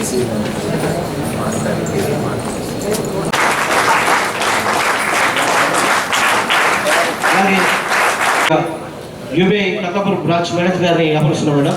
చేసి మాట్లాడితే మాట్లాడి అలాగే కక్కపూర్ బ్రాంచ్ మేనేజర్ గారిని ఆహ్వానిస్తున్నాం మేడం.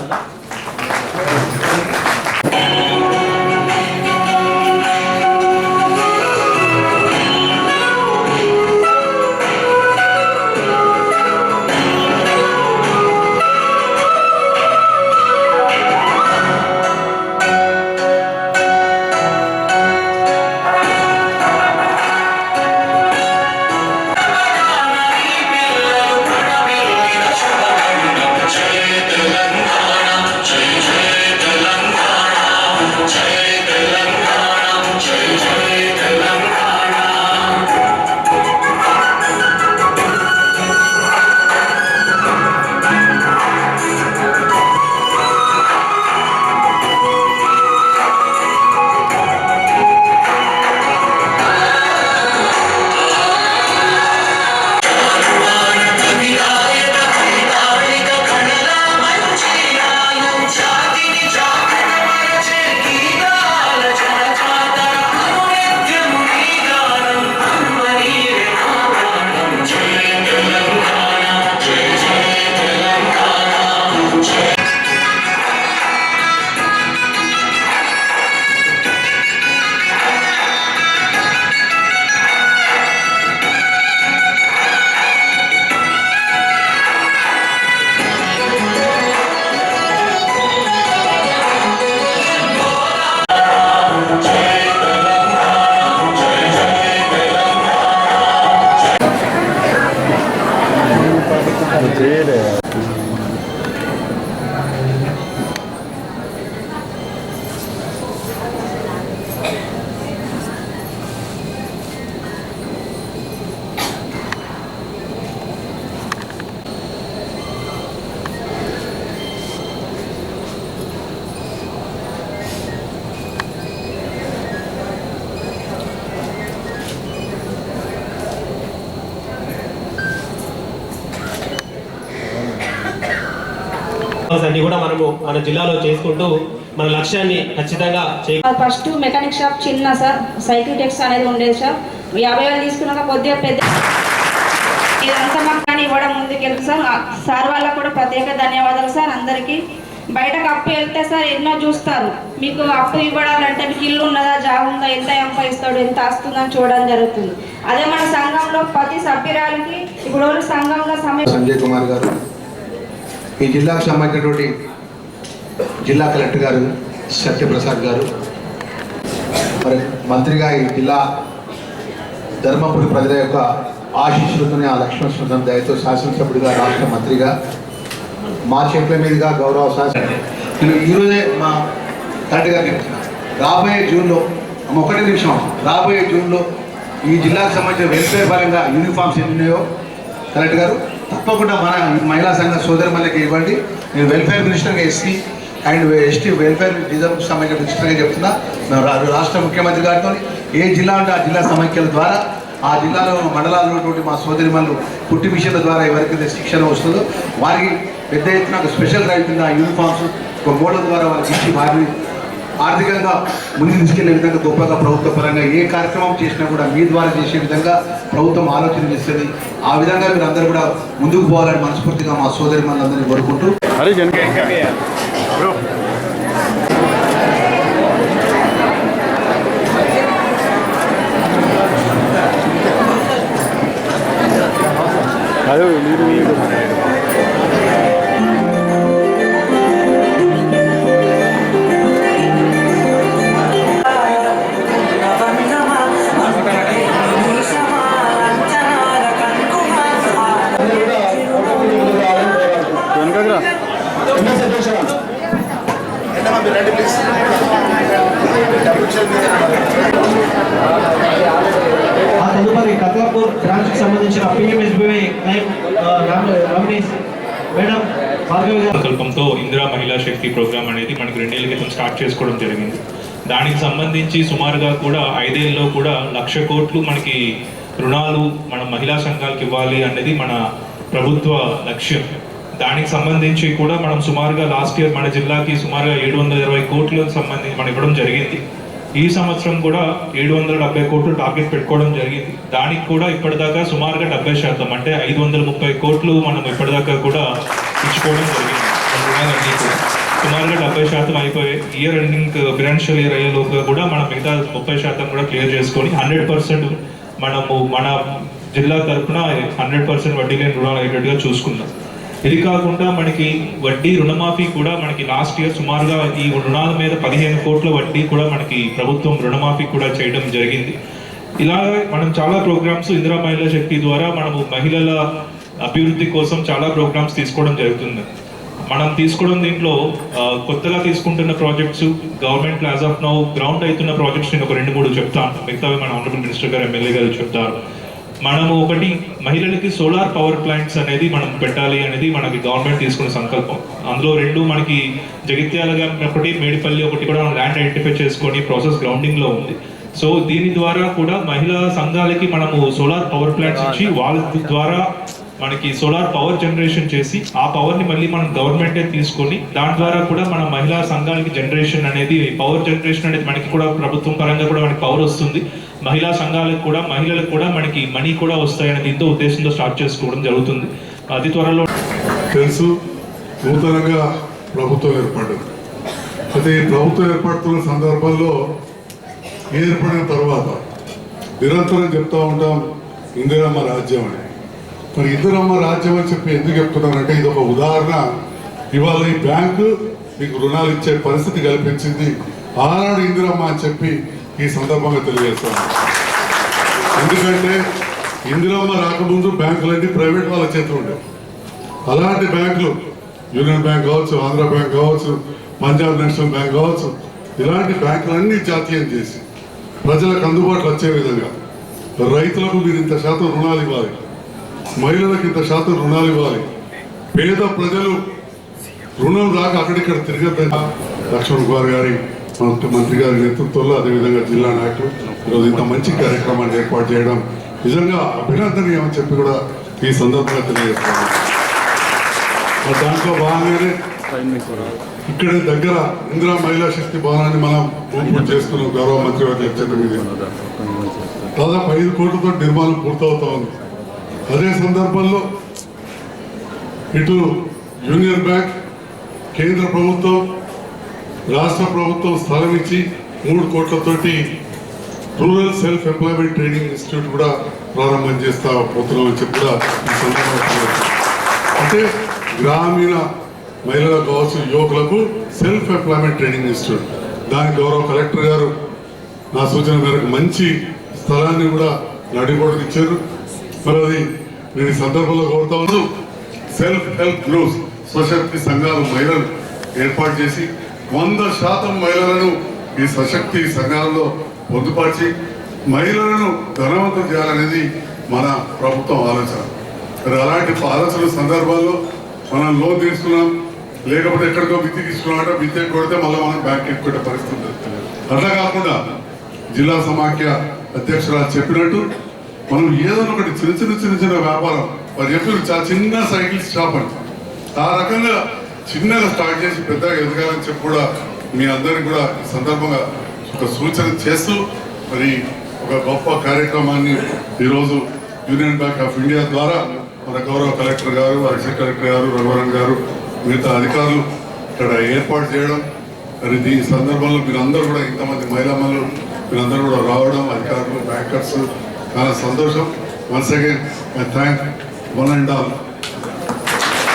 అన్ని కూడా మనము మన జిల్లాలో చేసుకుంటూ మన లక్ష్యాన్ని ఖచ్చితంగా ఫస్ట్ మెకానిక్ షాప్ చిన్న సార్ సైకిల్ టెక్స్ అనేది ఉండేది సార్. యాభై వేలు తీసుకున్నాక కొద్దిగా పెద్ద ఇదంతా మాకు కానీ ఇవ్వడం ముందుకెళ్తుంది సార్. సార్ వాళ్ళకు కూడా ప్రత్యేక ధన్యవాదాలు సార్ అందరికీ. బయటకు అప్పు వెళ్తే సార్ ఎన్నో చూస్తారు. మీకు అప్పు ఇవ్వడాలంటే మీకు ఇల్లు ఉన్నదా జాబ్ ఉందా ఎంత సంపాదిస్తాడు ఎంత వస్తుందని చూడడం జరుగుతుంది. అదే మన సంఘంలో ప్రతి సభ్యురాలకి ఇప్పుడు వాళ్ళు సంఘంలో సమయం సంజయ్ కుమార్ గారు. ఈ జిల్లాకు సంబంధించినటువంటి జిల్లా కలెక్టర్ గారు సత్యప్రసాద్ గారు మరి మంత్రిగా ఈ జిల్లా ధర్మపురి ప్రజల యొక్క ఆశీస్సులతోనే ఆ లక్ష్మణ సుందరం దయతో శాసనసభ్యుడిగా రాష్ట్ర మంత్రిగా మా చేతుల మీదుగా గౌరవ శాసన నేను ఈరోజే మా కరెక్ట్ గారికి చెప్తున్నా. రాబోయే జూన్లో ఒకటి నిమిషం రాబోయే జూన్లో ఈ జిల్లాకు సంబంధించిన వెల్ఫేర్ పరంగా యూనిఫామ్స్ ఎన్ని ఉన్నాయో కలెక్టర్ గారు తప్పకుండా మన మహిళా సంఘ సోదరి మనకి ఇవ్వండి. నేను వెల్ఫేర్ మినిస్టర్గా SC and ST welfare reserve సమైక్య మినిస్టర్గా చెప్తున్నా. రాష్ట్ర ముఖ్యమంత్రి గారితో ఏ జిల్లా అంటే ఆ జిల్లా సమైక్యల ద్వారా ఆ జిల్లాలో మండలాల్లో ఉన్నటువంటి మా సోదరి మనులు పుట్టి మిషన్ల ద్వారా ఎవరికైతే శిక్షణ వస్తుందో వారికి పెద్ద ఎత్తున ఒక స్పెషల్ రైతు ఆ యూనిఫామ్స్ ఒక మోడల్ ద్వారా వారికి ఇచ్చి వారిని ఆర్థికంగా ముందు తీసుకెళ్ళే విధంగా గొప్పగా ప్రభుత్వ పరంగా ఏ కార్యక్రమం చేసినా కూడా మీ ద్వారా చేసే విధంగా ప్రభుత్వం ఆలోచన చేస్తుంది. ఆ విధంగా మీరు అందరూ కూడా ముందుకు పోవాలని మనస్ఫూర్తిగా మా సోదరి మనందరినీ కోరుకుంటూ. ఆ మేడం సంకల్పంతో ఇందిరా మహిళా శక్తి ప్రోగ్రామ్ అనేది మనకు రెండేళ్ళ క్రితం స్టార్ట్ చేసుకోవడం జరిగింది. దానికి సంబంధించి సుమారుగా కూడా ఐదేళ్ళలో కూడా లక్ష కోట్లు మనకి రుణాలు మన మహిళా సంఘాలకు ఇవ్వాలి అనేది మన ప్రభుత్వ లక్ష్యం. దానికి సంబంధించి కూడా మనం సుమారుగా లాస్ట్ ఇయర్ మన జిల్లాకి సుమారుగా ఏడు వందల ఇరవై కోట్లకు సంబంధించి మనం ఇవ్వడం జరిగింది. ఈ సంవత్సరం కూడా ఏడు వందల డెబ్బై కోట్లు టార్గెట్ పెట్టుకోవడం జరిగింది. దానికి కూడా ఇప్పటిదాకా సుమారుగా డెబ్బై శాతం అంటే ఐదు వందల ముప్పై కోట్లు మనం ఇప్పటిదాకా కూడా ఇచ్చుకోవడం జరిగింది. సుమారుగా డెబ్బై శాతం అయిపోయి ఇయర్ ఎండింగ్ ఫినాన్షియల్ ఇయర్ అయ్యేలోపు కూడా మనం మిగతా ముప్పై శాతం కూడా క్లియర్ చేసుకొని హండ్రెడ్ పర్సెంట్ మనము మన జిల్లా తరఫున హండ్రెడ్ పర్సెంట్ వడ్డీ లేని రుణాలు అయ్యేటట్టుగా చూసుకుందాం. ఇది కాకుండా మనకి వడ్డీ రుణమాఫీ కూడా మనకి లాస్ట్ ఇయర్ సుమారుగా ఈ రుణాల మీద పదిహేను కోట్ల వడ్డీ కూడా మనకి ప్రభుత్వం రుణమాఫీ కూడా చేయడం జరిగింది. ఇలా మనం చాలా ప్రోగ్రామ్స్ ఇందిరా మహిళా శక్తి ద్వారా మనము మహిళల అభివృద్ధి కోసం చాలా ప్రోగ్రామ్స్ తీసుకోవడం జరుగుతుంది. మనం తీసుకోవడం దీంట్లో కొత్తగా తీసుకుంటున్న projects government as of now ground అవుతున్న ప్రాజెక్ట్స్ నేను ఒక రెండు మూడు చెప్తాను మిగతావి మన ఆనరబుల్ మినిస్టర్ గారు ఎమ్మెల్యే గారు చెప్తారు. మనము ఒకటి మహిళలకి సోలార్ పవర్ ప్లాంట్స్ అనేది మనం పెట్టాలి అనేది మనకి గవర్నమెంట్ తీసుకున్న సంకల్పం. అందులో రెండు మనకి జగిత్యాల గాని ఒకటి మేడిపల్లి ఒకటి కూడా మనం ల్యాండ్ ఐడెంటిఫై చేసుకొని ప్రాసెస్ గ్రౌండింగ్లో ఉంది. సో దీని ద్వారా కూడా మహిళా సంఘాలకి మనము సోలార్ పవర్ ప్లాంట్స్ ఇచ్చి వాళ్ళ ద్వారా మనకి సోలార్ పవర్ జనరేషన్ చేసి ఆ పవర్ని మళ్ళీ మనం గవర్నమెంటే తీసుకొని దాని ద్వారా కూడా మన మహిళా సంఘాలకి జనరేషన్ అనేది పవర్ జనరేషన్ అనేది మనకి కూడా ప్రభుత్వం పరంగా కూడా మనకి పవర్ వస్తుంది. మహిళా సంఘాలకు కూడా మహిళలకు కూడా మనకి మనీ కూడా వస్తాయనే దీంతో ఉద్దేశంతో స్టార్ట్ చేసుకోవడం జరుగుతుంది. అతి త్వరలో తెలుసు నూతనంగా ప్రభుత్వం ఏర్పడ్డది అయితే ఈ ప్రభుత్వం ఏర్పడుతున్న సందర్భంలో ఏర్పడిన తర్వాత నిరంతరం చెప్తా ఉంటాం ఇందిరమ్మ రాజ్యం అని. మరి ఇందిరమ్మ రాజ్యం అని చెప్పి ఎందుకు చెప్తున్నానంటే ఇది ఒక ఉదాహరణ. ఇవాళ ఈ బ్యాంకు మీకు రుణాలు ఇచ్చే పరిస్థితి కల్పించింది. ఆనాడు ఇందిరమ్మ అని చెప్పి ఈ సందర్భంగా తెలియజేస్తాను. ఎందుకంటే ఇందిరమ్మ రాకముందు బ్యాంకులన్నీ ప్రైవేట్ వాళ్ళ చేతులు ఉండేవి. అలాంటి బ్యాంకులు యూనియన్ బ్యాంక్ కావచ్చు ఆంధ్ర బ్యాంక్ కావచ్చు పంజాబ్ నేషనల్ బ్యాంక్ కావచ్చు ఇలాంటి బ్యాంకులన్నీ జాతీయం చేసి ప్రజలకు అందుబాటులో వచ్చే విధంగా రైతులకు మీరు ఇంత శాతం రుణాలు ఇవ్వాలి మహిళలకు ఇంత శాతం రుణాలు ఇవ్వాలి పేద ప్రజలు రుణం రాక అక్కడిక్కడ తిరగద్దని లక్ష్మణ్ కుమార్ గారి మన మంత్రి గారి నేతృత్వంలో అదేవిధంగా జిల్లా నాయకులు ఈరోజు ఇంత మంచి కార్యక్రమాన్ని ఏర్పాటు చేయడం నిజంగా అభినందనీయం అని చెప్పి కూడా ఈ సందర్భంగా తెలియజేస్తున్నాను. దాంట్లో భాగంగానే ఇక్కడ దగ్గర ఇందిరా మహిళా శక్తి భవనాన్ని మనం ఓపెన్ గౌరవ మంత్రి వారి అధ్యక్షత మీద. దాదాపు ఐదు కోట్లతో నిర్మాణం పూర్తవుతా ఉంది. అదే సందర్భంలో ఇటు యూనియన్ బ్యాంక్ కేంద్ర ప్రభుత్వం రాష్ట్ర ప్రభుత్వం స్థలం ఇచ్చి మూడు కోట్లతోటి rural self employment training institute కూడా ప్రారంభం చేస్తా పోతున్నామని చెప్పి కూడా ఈ సందర్భంగా అంటే గ్రామీణ మహిళలకు కావచ్చు యువకులకు సెల్ఫ్ ఎంప్లాయ్మెంట్ ట్రైనింగ్ ఇన్స్టిట్యూట్. దానికి గౌరవ కలెక్టర్ గారు నా సూచన మేరకు మంచి స్థలాన్ని కూడా నడిగొడకు ఇచ్చారు. మరి అది నేను ఈ సందర్భంలో కోరుతా సెల్ఫ్ హెల్ప్ గ్రూప్స్ స్వశక్తి సంఘాలు మహిళలు ఏర్పాటు చేసి వంద శాతం మహిళలను ఈ సశక్తి సంఘాలలో పొందుపరిచి మహిళలను ధనవంతం చేయాలనేది మన ప్రభుత్వం ఆలోచన. మరి అలాంటి ఆలోచన సందర్భాల్లో మనం లోన్ తీసుకున్నాం లేకపోతే ఎక్కడికో విద్య తీసుకున్నామంటే విద్య కొడితే మళ్ళీ మనం బ్యాంక్ ఎక్కువ పరిస్థితి అట్లా కాకుండా జిల్లా సమాఖ్య అధ్యక్షురాలు చెప్పినట్టు మనం ఏదైనా ఒకటి చిన్న చిన్న చిన్న చిన్న వ్యాపారం. వారు చెప్పిన చాలా చిన్న సైకిల్ షాప్ అంట ఆ రకంగా చిన్నగా స్టార్ట్ చేసి పెద్దగా ఎదగాలని చెప్పి కూడా మీ అందరికి కూడా ఈ సందర్భంగా ఒక సూచన చేస్తూ మరి ఒక గొప్ప కార్యక్రమాన్ని ఈరోజు యూనియన్ బ్యాంక్ ఆఫ్ ఇండియా ద్వారా మన గౌరవ కలెక్టర్ గారు అసిస్టెంట్ కలెక్టర్ గారు రఘువరన్ గారు మిగతా అధికారులు ఇక్కడ ఏర్పాటు చేయడం మరి దీని సందర్భంలో మీరందరూ కూడా ఇంతమంది మహిళమ్మలు మీరందరూ కూడా రావడం అధికారులు బ్యాంకర్స్ చాలా సంతోషం. Once again I thank one and all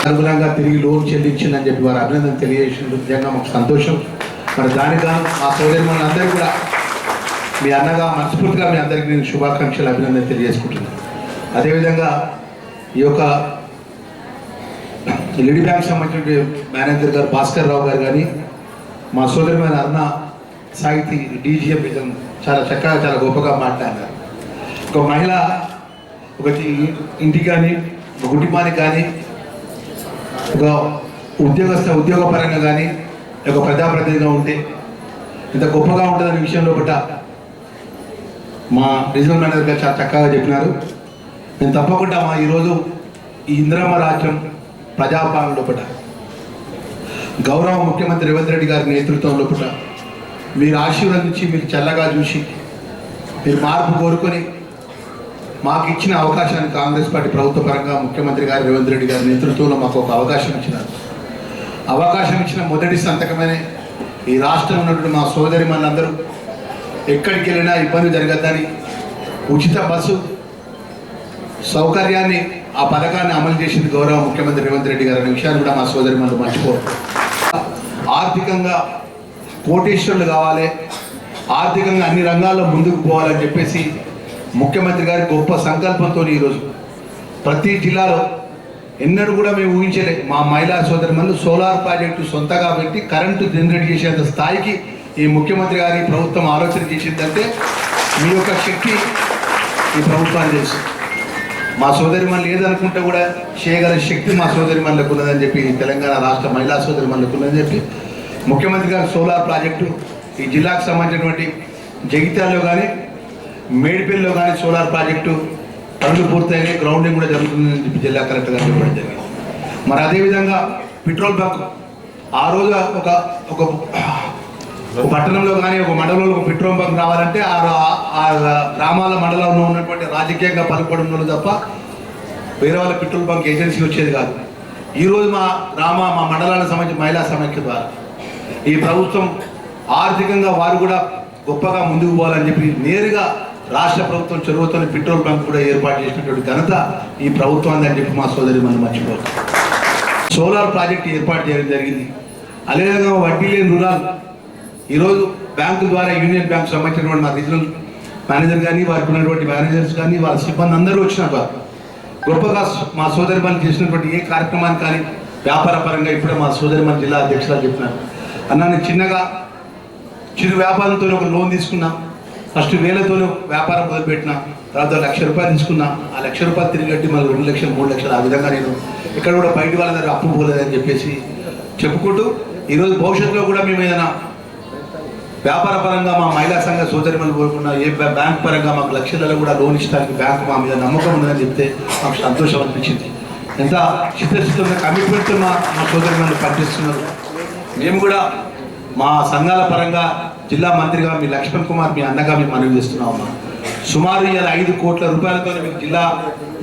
అనుగుణంగా తిరిగి లోన్ చెల్లించిందని చెప్పి వారు అభినందన తెలియజేసిన నిజంగా మాకు సంతోషం. మరి దానికి గాను మా సోదరి మనందరికీ కూడా మీ అన్నగా మనస్ఫూర్తిగా మీ అందరికీ నేను శుభాకాంక్షలు అభినందన తెలియజేసుకుంటున్నాను. అదేవిధంగా ఈ యొక్క లిడి బ్యాంక్ సంబంధించిన మేనేజర్ గారు భాస్కర్ రావు గారు కానీ మా సోదరిమైన అన్న సాహితీ డీజీఎం నిజం చాలా చక్కగా చాలా గొప్పగా మాట్లాడారు. ఒక మహిళ ఒక ఇంటి ఇంటికి కానీ ఒక కుటుంబానికి కానీ ఒక ఉద్యోగస్థ ఉద్యోగపరంగా కానీ ఒక ప్రజాప్రతినిధిగా ఉంటే ఇంత గొప్పగా ఉంటుందనే విషయంలో పట్ట మా రీజనల్ మేనేజర్ గారు చాలా చక్కగా చెప్పినారు. నేను తప్పకుండా మా ఈరోజు ఈ ఇంద్రమ్మ రాజ్యం ప్రజాపాలన లోపల గౌరవ ముఖ్యమంత్రి రేవంత్ రెడ్డి గారి నేతృత్వం లోపల మీరు ఆశీర్వదించి మీరు చల్లగా చూసి మీరు మార్పు కోరుకొని మాకు ఇచ్చిన అవకాశాన్ని కాంగ్రెస్ పార్టీ ప్రభుత్వ పరంగా ముఖ్యమంత్రి గారు రేవంత్ రెడ్డి గారి నేతృత్వంలో మాకు ఒక అవకాశం ఇచ్చినారు. అవకాశం ఇచ్చిన మొదటి సంతకమనే ఈ రాష్ట్రంలో ఉన్నటువంటి మా సోదరి మనందరూ ఎక్కడికి వెళ్ళినా ఇబ్బంది జరగద్దని ఉచిత బస్సు సౌకర్యాన్ని ఆ పథకాన్ని అమలు చేసింది గౌరవ ముఖ్యమంత్రి రేవంత్ రెడ్డి గారు అనే విషయాన్ని కూడా మా సోదరి మనం మర్చిపోరు. ఆర్థికంగా కోటేశ్వరులు కావాలి ఆర్థికంగా అన్ని రంగాల్లో ముందుకు పోవాలని చెప్పేసి ముఖ్యమంత్రి గారి గొప్ప సంకల్పంతో ఈరోజు ప్రతి జిల్లాలో ఎన్నడూ కూడా మేము ఊహించలే మా మహిళా సోదరి మళ్ళీ సోలార్ ప్రాజెక్టు సొంతగా పెట్టి కరెంటు జనరేట్ చేసేంత స్థాయికి ఈ ముఖ్యమంత్రి గారి ప్రభుత్వం ఆలోచన చేసిందంటే మీ యొక్క శక్తి ఈ ప్రభుత్వాన్ని తెలుసు. మా సోదరి మళ్ళీ ఏదనుకుంటే కూడా చేయగల శక్తి మా సోదరి మనలకు ఉన్నదని చెప్పి తెలంగాణ రాష్ట్ర మహిళా సోదరి మనలకు ఉన్నదని చెప్పి ముఖ్యమంత్రి గారు సోలార్ ప్రాజెక్టు ఈ జిల్లాకు సంబంధించినటువంటి జగిత్యాల్లో కానీ మేడిపల్లిలో కానీ సోలార్ ప్రాజెక్టు పనులు పూర్తయినాయి గ్రౌండింగ్ కూడా జరుగుతుందని చెప్పి జిల్లా కలెక్టర్ గారు చెప్పడం జరిగింది. మరి అదేవిధంగా పెట్రోల్ బంక్ ఆ రోజు ఒక ఒక పట్టణంలో కానీ ఒక మండలంలో ఒక పెట్రోల్ బంక్ రావాలంటే ఆ ఆ గ్రామాల మండలంలో ఉన్నటువంటి రాజకీయంగా పలుకోవడం తప్ప వేరే వాళ్ళ పెట్రోల్ బంక్ ఏజెన్సీ వచ్చేది కాదు. ఈరోజు మా గ్రామ మా మండలాలకు సంబంధించి మహిళా సమైక్య ద్వారా ఈ ప్రభుత్వం ఆర్థికంగా వారు కూడా గొప్పగా ముందుకు పోవాలని చెప్పి నేరుగా రాష్ట్ర ప్రభుత్వం చొరవతో పెట్రోల్ బంక్ కూడా ఏర్పాటు చేసినటువంటి ఘనత ఈ ప్రభుత్వాన్ని అని చెప్పి మా సోదరి మనం మర్చిపోతాం. సోలార్ ప్రాజెక్ట్ ఏర్పాటు చేయడం జరిగింది. అదేవిధంగా వడ్డీ లేని రుణాలు. ఈరోజు బ్యాంకు ద్వారా యూనియన్ బ్యాంక్ సంబంధించినటువంటి మా రీజనల్ మేనేజర్ కానీ వారికి ఉన్నటువంటి మేనేజర్స్ కానీ వాళ్ళ సిబ్బంది అందరూ వచ్చినారు గొప్పగా మా సోదరి మనం చేసినటువంటి ఏ కార్యక్రమాన్ని కానీ వ్యాపార పరంగా ఇప్పుడే మా సోదరి మన జిల్లా అధ్యక్షులు చెప్పినారు. అన్న చిన్నగా చిరు వ్యాపారంతో ఒక లోన్ తీసుకున్నాం. ఫస్ట్ వేలతోనే వ్యాపారం మొదలుపెట్టిన తర్వాత లక్ష రూపాయలు తీసుకున్నా ఆ లక్ష రూపాయలు తిరిగి కట్టి మళ్ళీ రెండు లక్షలు మూడు లక్షలు ఆ విధంగా నేను ఇక్కడ కూడా బయట వాళ్ళ దగ్గర అప్పు పోలేదని చెప్పేసి చెప్పుకుంటూ ఈరోజు భవిష్యత్తులో కూడా మేము ఏదైనా వ్యాపార పరంగా మా మహిళా సంఘ సోదరిమలు కోరుకున్నా ఏ బ్యాంక్ పరంగా మాకు లక్షలలో కూడా లోన్ ఇచ్చడానికి బ్యాంక్ మా మీద నమ్మకం ఉందని చెప్తే మాకు సంతోషం అనిపించింది. ఎంత చిత్తశుద్ధంగా కమిట్మెంట్తో మా మా సోదరిమలు పనిచేస్తున్నారు. మేము కూడా మా సంఘాల పరంగా జిల్లా మంత్రిగా మీ లక్ష్మణ్ కుమార్ మీ అన్నగా మేము మనవి చేస్తున్నాం అమ్మా. సుమారు ఇవాళ ఐదు కోట్ల రూపాయలతో మీకు జిల్లా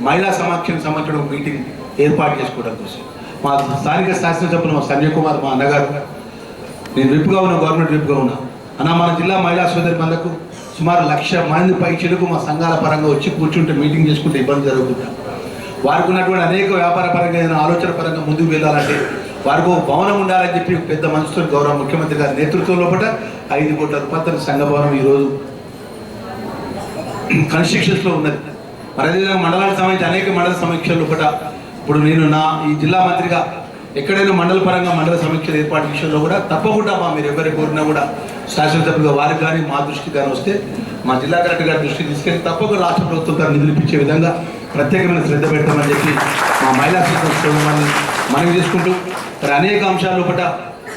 మహిళా సమాఖ్యం సంబంధించిన ఒక మీటింగ్ ఏర్పాటు చేసుకోవడం కోసం. మా స్థానిక శాసనసభ్యులు మా సంజయ్ కుమార్ మా అన్నగారు. నేను విప్పుగా ఉన్నా గవర్నమెంట్ విప్పుగా ఉన్నా. అన్న మన జిల్లా మహిళా సోదరి మందకు సుమారు లక్ష మంది పైచలకు మా సంఘాల పరంగా వచ్చి కూర్చుంటే మీటింగ్ చేసుకుంటే ఇబ్బంది జరుగుతుంది వారికి ఉన్నటువంటి అనేక వ్యాపార పరంగా ఏదైనా ఆలోచన పరంగా ముందుకు వెళ్ళాలంటే వారికి ఒక భవనం ఉండాలని చెప్పి పెద్ద మనసుతో గౌరవ ముఖ్యమంత్రి గారి నేతృత్వం లోపల ఐదు కోట్ల రూపాయల సంఘ భవనం ఈరోజు కన్స్ట్రక్షన్స్లో ఉన్నది. మరి అదేవిధంగా మండలానికి సంబంధించి అనేక మండల సమీక్షలు లోపల ఇప్పుడు నేను నా ఈ జిల్లా మంత్రిగా ఎక్కడైనా మండల పరంగా మండల సమీక్షలు ఏర్పాటు విషయంలో కూడా తప్పకుండా మా మీరు ఎవరి కోరినా కూడా శాసనసభ్యులుగా వారికి కానీ మా దృష్టికి కానీ వస్తే మా జిల్లా కలెక్టర్ గారి దృష్టికి తీసుకెళ్ళి తప్పకుండా రాష్ట్ర ప్రభుత్వం గారు నిధులు ఇప్పించే విధంగా ప్రత్యేకమైన శ్రద్ధ పెట్టామని చెప్పి మా మహిళా సోదరులని మనం చేసుకుంటూ మరి అనేక అంశాల లోపల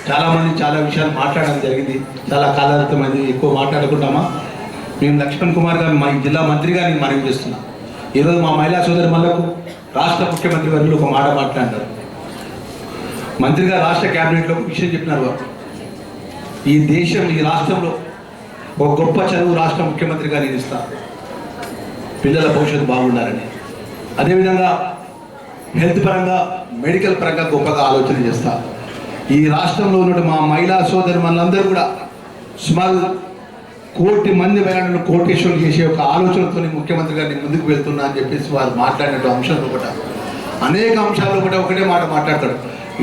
చాలామంది చాలా విషయాలు మాట్లాడడం జరిగింది. చాలా కాలాతీతమైంది ఎక్కువ మాట్లాడుకుంటామా? మేము లక్ష్మణ్ కుమార్ గారు మా జిల్లా మంత్రిగా నేను మనవి చేస్తున్నాం. ఈరోజు మా మహిళా సోదరి మళ్ళకు రాష్ట్ర ముఖ్యమంత్రి వర్యులు ఒక మాట మాట్లాడారు మంత్రిగా రాష్ట్ర క్యాబినెట్లో ఒక విషయం చెప్పినారు వారు ఈ దేశం ఈ రాష్ట్రంలో ఒక గొప్ప చదువు రాష్ట్ర ముఖ్యమంత్రిగా నేను ఇస్తాను పిల్లల భవిష్యత్తు బాగుండాలని. అదేవిధంగా హెల్త్ పరంగా మెడికల్ పరంగా గొప్పగా ఆలోచన చేస్తా. ఈ రాష్ట్రంలో ఉన్న మా మహిళా సోదరి మనందరూ కూడా సుమారు కోటి మంది మహిళలను కోటేశ్వరులు చేసే ఒక ఆలోచనతో ముఖ్యమంత్రి గారిని ముందుకు వెళ్తున్నా అని చెప్పేసి వారు మాట్లాడినట్టు అంశాలు ఒకట. అనేక అంశాలు ఒకటే ఒకటే మాట మాట్లాడతాడు.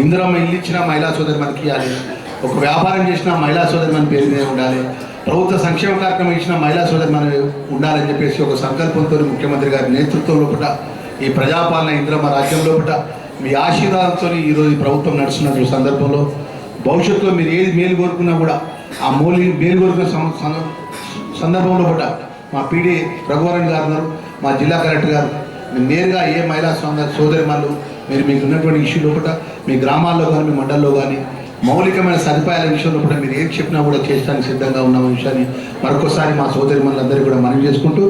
ఇందిరమ్మ ఇల్లు ఇచ్చిన మహిళా సోదరి మనకి ఇవ్వాలి. ఒక వ్యాపారం చేసిన మహిళా సోదరి మన పేరు మీద ఉండాలి. ప్రభుత్వ సంక్షేమ కార్యక్రమం ఇచ్చిన మహిళా సోదరి మన ఉండాలని చెప్పేసి ఒక సంకల్పంతో ముఖ్యమంత్రి గారి నేతృత్వంలో కూడా ఈ ప్రజాపాలన ఇంద్రమ్మ రాజ్యంలో లోపల మీ ఆశీర్వాదంతో ఈరోజు ప్రభుత్వం నడుస్తున్న సందర్భంలో భవిష్యత్తులో మీరు ఏది మేలు కోరుకున్నా కూడా ఆ మూలి మేలు కోరుకున్న సం- సందర్భంలో పట్ట మా పీడీ రఘువరణ్ గారు మా జిల్లా కలెక్టర్ గారు. మీరు నేరుగా ఏ మహిళా సోదరి సోదరిమల్లు మీరు మీకు ఉన్నటువంటి ఇష్యూ లోపల మీ గ్రామాల్లో కానీ మీ మండల్లో కానీ మౌలికమైన సదుపాయాల విషయంలో కూడా మీరు ఏం చెప్పినా కూడా చేయడానికి సిద్ధంగా ఉన్న విషయాన్ని మరొకసారి మా సోదరి మనందరికీ కూడా మనం చేసుకుంటూ